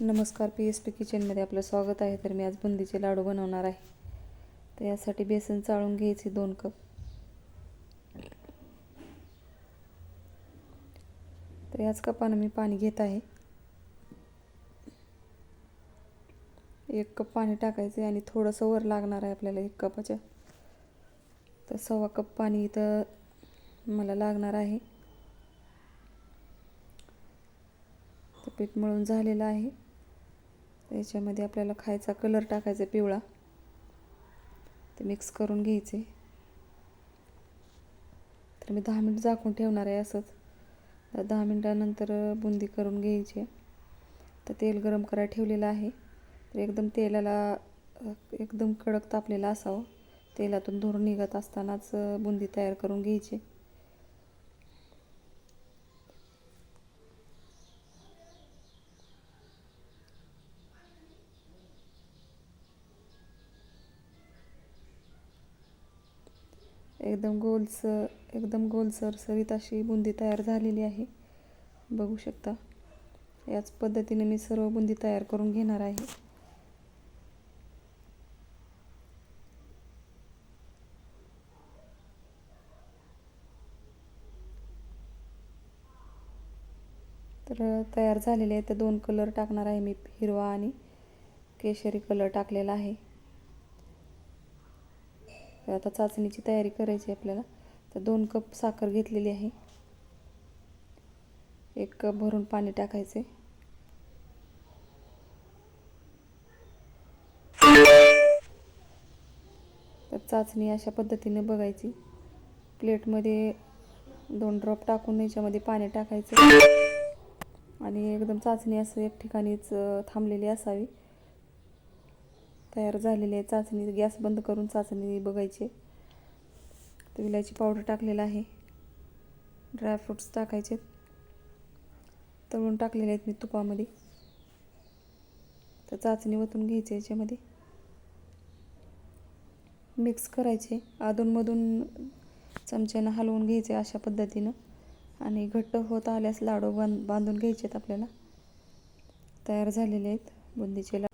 नमस्कार P S P किचनमध्ये आपलं स्वागत आहे. तर मी आज बुंदीचे लाडू बनवणार आहे. तर यासाठी बेसन चाळून घ्यायचे दोन कप. तर याच कपानं मी पाणी घेत आहे. एक कप पाणी टाकायचे आणि थोडंसं वर लागणार आहे आपल्याला एक कपाच्या. तर सव्वा कप पाणी इथं मला लागणार आहे. तर पीठ मळून झालेलं आहे. त्याच्यामध्ये आपल्याला खायचा कलर टाकायचा पिवळा. ते मिक्स करून घ्यायचे. तर मी दहा मिनटं झाकून ठेवणार आहे असंच. तर दहा मिनटानंतर बुंदी करून घ्यायची. तर तेल गरम करायला ठेवलेलं आहे. तर एकदम तेलाला एकदम कडक तापलेला असावं. तेलातून धुरून निघत असतानाच बुंदी तयार करून घ्यायची. एकदम गोलसर एकदम गोलसर सरीत अशी बुंदी तयार झालेली आहे. बघू शकता. याच पद्धतीने मी सर्व बुंदी तयार करून घेणार आहे. तर तयार झालेले आहे तर दोन कलर टाकणार आहे मी हिरवा आणि केशरी कलर टाकलेला आहे. तर आता चाचणीची तयारी करायची आपल्याला. तर दोन कप साखर घेतलेली आहे. एक कप भरून पाणी टाकायचे. तर चाचणी अशा पद्धतीने बघायची. प्लेटमध्ये दोन ड्रॉप टाकून याच्यामध्ये पाणी टाकायचं. आणि एकदम चाचणी असं एक ठिकाणीच थांबलेली असावी. तयार झालेली आहे चाचणी गॅस बंद करून चाचणी बघायची. तर विलायची पावडर टाकलेलं आहे. ड्रायफ्रूट्स टाकायचे तळून टाकलेले आहेत मी तुपामध्ये. तर चाचणी वतून घ्यायची याच्यामध्ये. मिक्स करायचे. अधूनमधून चमच्यानं हलवून घ्यायचे अशा पद्धतीनं. आणि घट्ट होत आल्यास लाडू बांध बांधून घ्यायचे आहेत आपल्याला. तयार झालेले आहेत. बुंदीचे लाडू